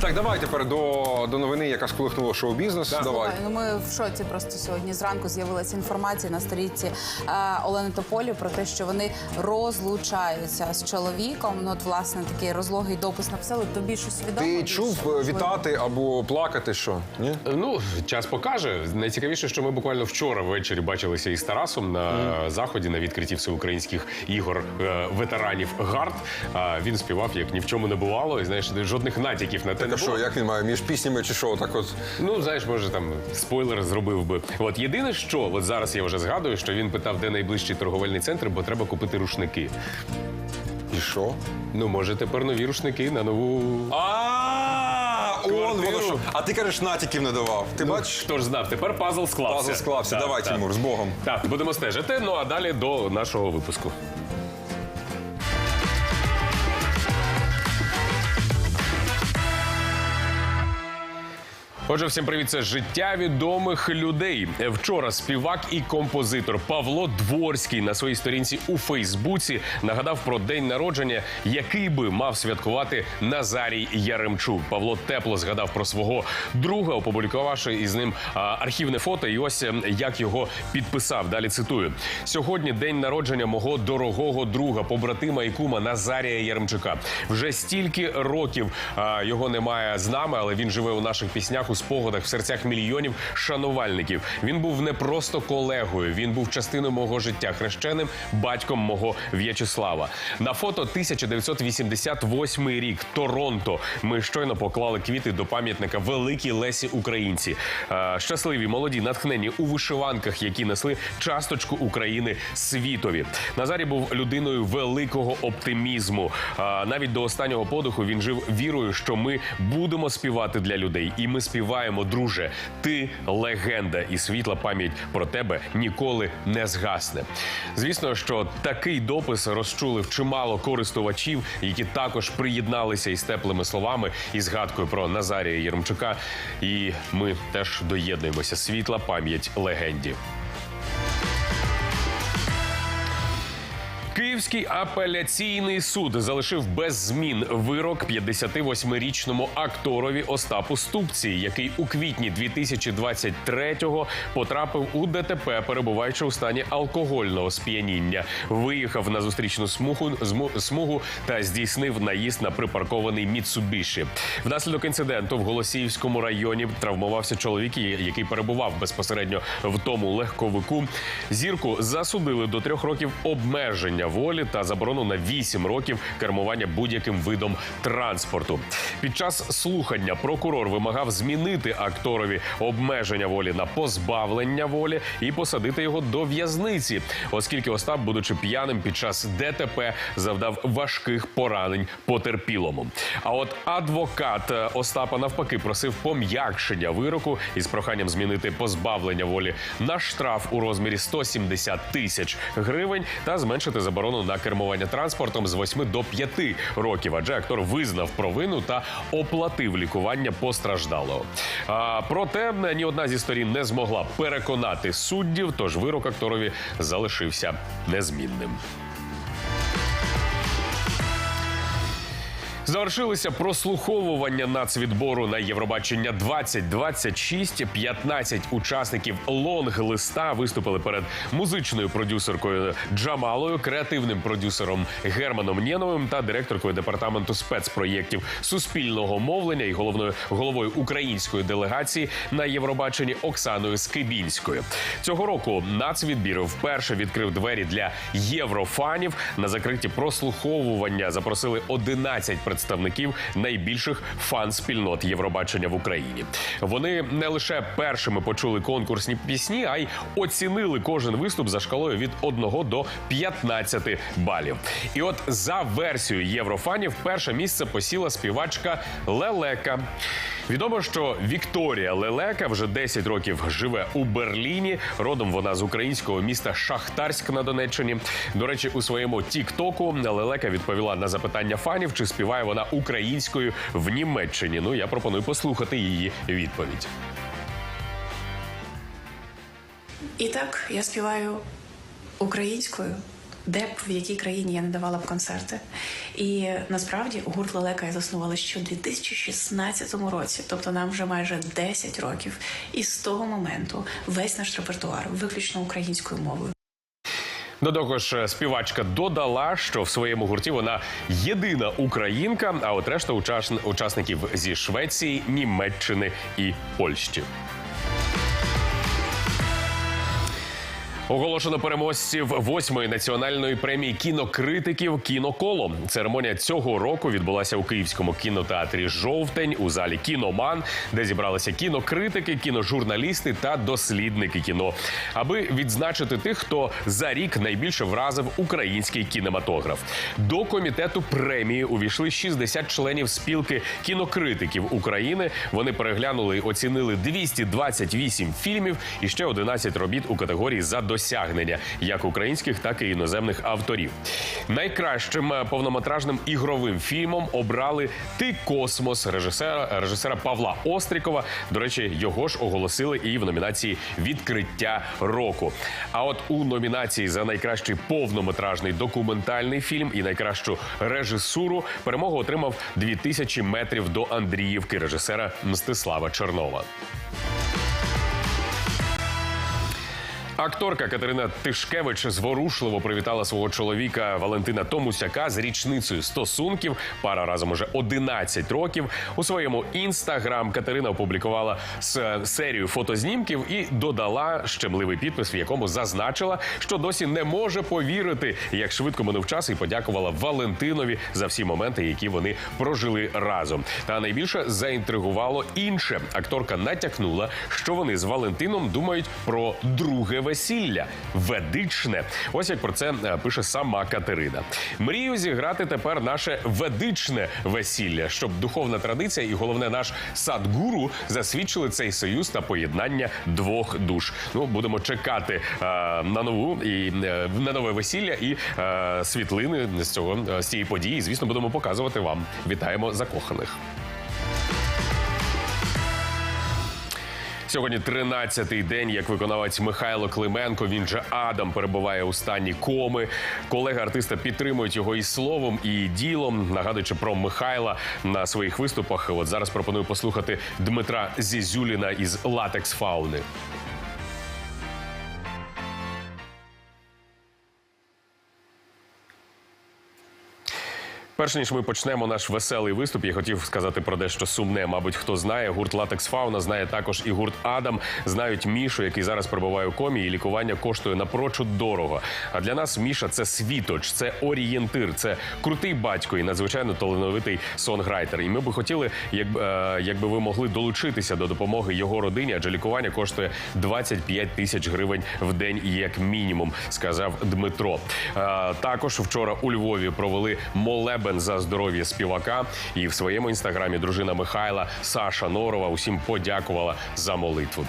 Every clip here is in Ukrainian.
Так, давай тепер до, до новини, яка сколихнула шоу-бізнес. Давай. Слухай, ну ми в шоці просто сьогодні зранку з'явилася інформація на сторінці е, Олени Тополі про те, що вони розлучаються з чоловіком. Ну, от, власне, такий розлогий допис написали. Тобі щось відомо? Ти більше? чув е, вітати або плакати, що? Ні? Ну, час покаже. Найцікавіше, що ми буквально вчора ввечері бачилися із Тарасом на заході на відкритті всеукраїнських ігор е, ветеранів ГАРД. А він співав як ні в чому не бувало, і знаєш, жодних натяків на те Так, не а що, було. як він має між піснями чи що? Так от. Ну, знаєш, може там спойлер зробив би. От єдине, що от зараз я вже згадую, що він питав, де найближчий торговельний центр, бо треба купити рушники. І що? Ну, може, тепер нові рушники на нову. А, он воно що. А ти кажеш, натяків не давав. Ти бачиш? Хто ж знав, тепер пазл склався. Пазл склався. Так, Давай, так. Тимур, з Богом. Так, будемо стежити. Ну а далі до нашого випуску. Отже, всім привіт, це життя відомих людей. Вчора співак і композитор Павло Дворський на своїй сторінці у Фейсбуці нагадав про день народження, який би мав святкувати Назарій Яремчук. Павло тепло згадав про свого друга, опублікувавши із ним архівне фото. І ось ем, як його підписав. Далі цитую: сьогодні день народження мого дорогого друга, побратима і кума Назарія Яремчука. Вже стільки років його немає з нами, але він живе у наших піснях, у спогадах, в серцях мільйонів шанувальників. Він був не просто колегою, він був частиною мого життя, хрещеним батьком мого В'ячеслава. На фото 1988 рік, Торонто. Ми щойно поклали квіти до пам'ятника великій Лесі Українці. Е, Щасливі, молоді, натхнені у вишиванках, які несли часточку України світові. Назарій був людиною великого оптимізму. Е, Навіть до останнього подиху він жив вірою, що ми будемо співати для людей, і ми співаємо, друже. Ти легенда, і світла пам'ять про тебе ніколи не згасне. Звісно, що такий допис розчулив чимало користувачів, які також приєдналися із теплими словами і згадкою про Назарія Єрмчука. І ми теж доєднуємося. Світла пам'ять легенді. Київський апеляційний суд залишив без змін вирок 58-річному акторові Остапу Ступці, який у квітні 2023-го потрапив у ДТП, перебуваючи у стані алкогольного сп'яніння. Виїхав на зустрічну смугу, смугу та здійснив наїзд на припаркований Міцубіші. Внаслідок інциденту в Голосіївському районі травмувався чоловік, який перебував безпосередньо в тому легковику. Зірку засудили до трьох років обмеження волі та заборону на вісім років кермування будь-яким видом транспорту. Під час слухання прокурор вимагав змінити акторові обмеження волі на позбавлення волі і посадити його до в'язниці, оскільки Остап, будучи п'яним під час ДТП, завдав важких поранень потерпілому. А от адвокат е, Остапа навпаки просив пом'якшення вироку із проханням змінити позбавлення волі на штраф у розмірі 170 тисяч гривень та зменшити заборону на кермування транспортом з 8 до 5 років. Адже актор визнав провину та оплатив лікування постраждалого. А, проте ні одна зі сторін не змогла переконати суддів, тож вирок акторові залишився незмінним. Завершилися прослуховування нацвідбору на Євробачення 2026. 15 учасників лонг-листа виступили перед музичною продюсеркою Джамалою, креативним продюсером Германом Нєновим та директоркою департаменту спецпроєктів суспільного мовлення і головною головою української делегації на Євробаченні Оксаною Скибінською. Цього року нацвідбір вперше відкрив двері для єврофанів. На закриті прослуховування запросили 11 представників найбільших фан-спільнот Євробачення в Україні. Вони не лише першими почули конкурсні пісні, а й оцінили кожен виступ за шкалою від 1 до 15 балів. І от за версією єврофанів перше місце посіла співачка Лелека. Відомо, що Вікторія Лелека вже 10 років живе у Берліні. Родом вона з українського міста Шахтарськ на Донеччині. До речі, у своєму Тік-Току Лелека відповіла на запитання фанів, чи співає вона українською в Німеччині. Ну я пропоную послухати її відповідь. І так я співаю українською, де б в якій країні я не давала б концерти. І насправді гурт Лелека я заснувала ще у 2016 році, тобто нам вже майже 10 років. І з того моменту весь наш репертуар виключно українською мовою. До того ж, співачка додала, що в своєму гурті вона єдина українка, а от решта учасн- учасників зі Швеції, Німеччини і Польщі. Оголошено переможців восьмої національної премії кінокритиків Кіноколо. Церемонія цього року відбулася у київському кінотеатрі Жовтень у залі Кіноман, де зібралися кінокритики, кіножурналісти та дослідники кіно, аби відзначити тих, хто за рік найбільше вразив український кінематограф. До комітету премії увійшли 60 членів спілки кінокритиків України. Вони переглянули і оцінили 228 фільмів і ще 11 робіт у категорії за досягнення як українських, так і іноземних авторів. Найкращим е, повнометражним ігровим фільмом обрали Ти космос режисера режисера Павла Острікова. До речі, його ж оголосили і в номінації Відкриття року. А от у номінації за найкращий повнометражний документальний фільм і найкращу режисуру перемогу отримав 2000 метрів до Андріївки режисера Мстислава Чернова. Акторка Катерина Тишкевич зворушливо привітала свого чоловіка Валентина Томусяка з річницею стосунків. Пара разом уже 11 років. У своєму інстаграм Катерина опублікувала серію фотознімків і додала щемливий підпис, в якому зазначила, що досі не може повірити, як швидко минув час, і подякувала Валентинові за всі моменти, які вони прожили разом. Та найбільше заінтригувало інше. Акторка натякнула, що вони з Валентином думають про друге весілля ведичне. Ось як про це е, пише сама Катерина. Мрію зіграти тепер наше ведичне весілля, щоб духовна традиція і головне наш садгуру засвідчили цей союз та поєднання двох душ. Ну будемо чекати е, на нову і е, на нове весілля і е, світлини з цього е, з цієї події. Звісно, будемо показувати вам. Вітаємо закоханих. Сьогодні 13-й день, як виконавець Михайло Клименко. Він же Адам перебуває у стані коми. Колеги артиста підтримують його і словом, і ділом, нагадуючи про Михайла на своїх виступах. От зараз пропоную послухати Дмитра Зізюліна із Латекс Фауни. Перш ніж ми почнемо наш веселий виступ, я хотів сказати про дещо сумне. Мабуть, хто знає, гурт Латекс Фауна знає також і гурт Адам. Знають Мішу, який зараз перебуває у комі, і лікування коштує напрочуд дорого. А для нас Міша це світоч, це орієнтир, це крутий батько і надзвичайно талановитий сонграйтер. І ми би хотіли, якби, е, якби ви могли долучитися до допомоги його родині, адже лікування коштує 25 тисяч гривень в день, як мінімум, сказав Дмитро. Е, також вчора у Львові провели молебен за здоров'я співака. І в своєму інстаграмі дружина Михайла Саша Норова усім подякувала за молитву.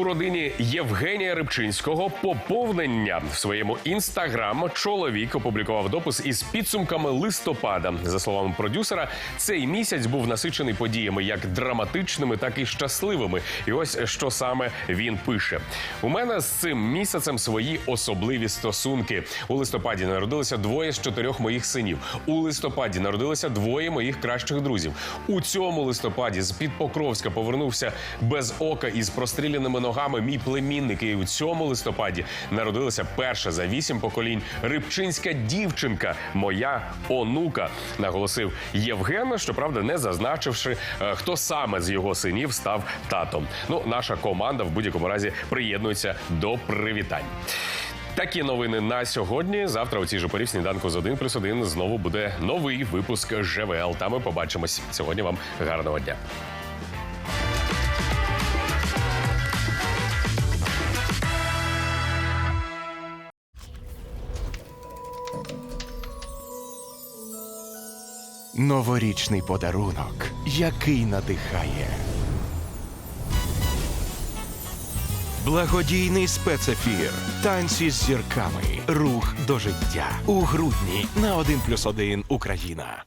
У родині Євгенія Рибчинського поповнення в своєму інстаграм чоловік опублікував допис із підсумками листопада. За словами продюсера, цей місяць був насичений подіями як драматичними, так і щасливими. І ось що саме він пише: у мене з цим місяцем свої особливі стосунки. У листопаді народилося двоє з чотирьох моїх синів. У листопаді народилося двоє моїх кращих друзів. У цьому листопаді з під Покровська повернувся без ока із простріляними ногами мій племінник. І у цьому листопаді народилася перша за вісім поколінь рибчинська дівчинка, моя онука, наголосив Євген. Щоправда, не зазначивши, е, хто саме з його синів став татом. Ну, наша команда в будь-якому разі приєднується до привітань. Такі новини на сьогодні. Завтра у цій же порі в сніданку з 1 плюс 1 знову буде новий випуск ЖВЛ. Та ми побачимось. Сьогодні вам гарного дня. Новорічний подарунок, який надихає. Благодійний спецефір. Танці з зірками. Рух до життя. У грудні на 1 плюс 1 Україна.